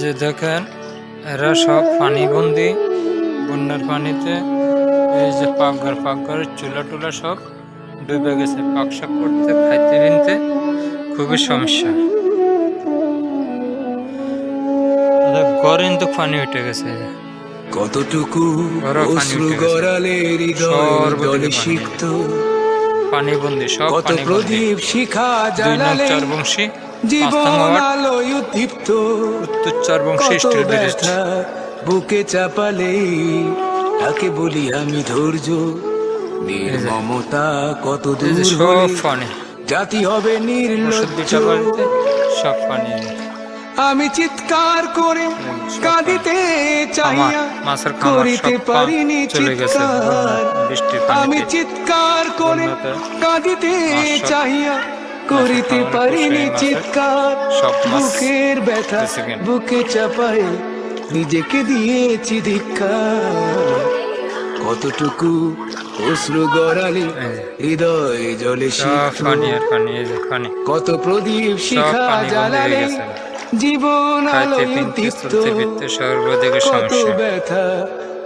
যে দেখেন এরা সব পানিবন্দি বন্যার পানিতে এই যে পাকঘর পাকঘরের চুলা টুলা সব ডুবে গেছে পাক শাক করতে খাইতে বিনতে খুবই সমস্যা। ওদের ঘরে কিন্তু পানি উঠে গেছে। কতটুকু পানিবন্দি সব কত পানিবন্দি। প্রদীপ শিখা দুই নং চার বংশী। পাঁচ জীবন আলোয় উদ্দীপ্ত। উত্তর বুকে চাপালে। তাকে বলি আমি ধৈর্য। নির্মমতা কত দূর জাতি হবে নির্লজ্জ। সব আমি চিৎকার করে কাঁদিতে চাইয়া করিতে পারিনি চিৎকার। আমি চিৎকার করে কাঁদিতে চাইয়া করিতে পারিনি চিৎকার। বুকের ব্যথা বুকে চাপায় নিজেকে দিয়েছি ধিক্কার। কতটুকু অশ্রু গড়ালি হৃদয় জলে কত প্রদীপ শিখা জ্বালালে জীবন আলোয় কত ব্যথা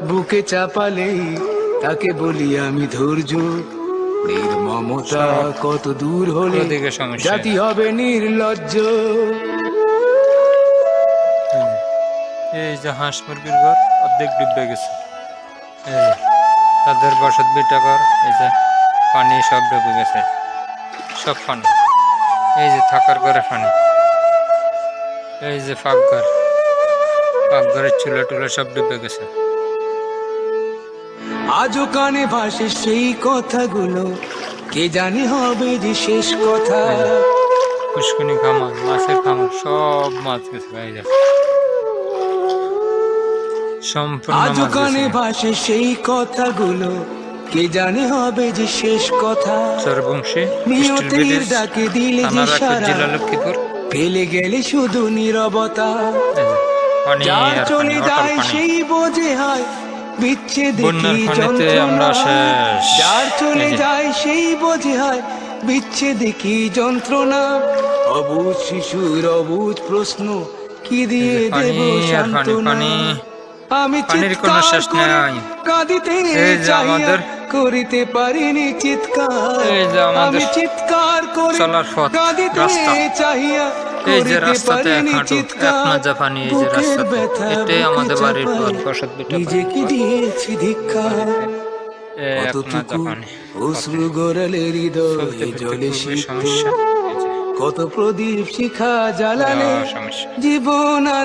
বুকে চাপালে তাকে বলি আমি ধৈর্য। নির্মমতা কত দূর হলে জাতি হবে নির্লজ্জ। এই যে হাঁস মুরগির ঘর অর্ধেক ডুবে গেছে। এই তাদের বসত বিটা ঘর এই যে পানি সব ডুবে গেছে। সব পানি। এই যে থাকার ঘরে পানি। এই যে পাকঘর পাকঘরের চুলা টুলা সব ডুবে গেছে। আজও কানে ভাসে সেই কথাগুলো। কে জানি হবে যে শেষ কথা। পুষ্কুনি খামার মাছের খামার সব মাছ গেছে সম্পূর্ণ আজও কানে ভাসে সেই কথাগুলো। কে জানে হবে যে শেষ কথা। চরবংশী নিয়তির ডাকে দিলে যে সারা। ফেলে গেলে শুধু নীরবতা। যার চলে যায় সেই বোঝে হয়। বিচ্ছেদ বন্যার পানিতে আমরা শেষ। যার চলে যায় সেই বোঝে হয়। বিচ্ছেদ কি যন্ত্রণা? অবুজ শিশুর অবুজ প্রশ্ন কি দিয়ে দেব সান্ত্বনা? আমি চিৎকার করে। কাঁদিতে চাইয়া করিতে পারিনি চিৎকার। আমি চিৎকার করে কাঁদিতে রাস্তা। চাইয়া এই যে রাস্তাতে হাঁটু এক মাজা পানি এই যে রাস্তাতে এটাই আমাদের বাড়ির পথ বসত বিটা নিজেকে দিয়েছি ধিক্কার কতটুকু অশ্রু গড়ালে হৃদয় জলে খুবই সমস্যা কত প্রদীপ শিখা জ্বালালে জীবন আলো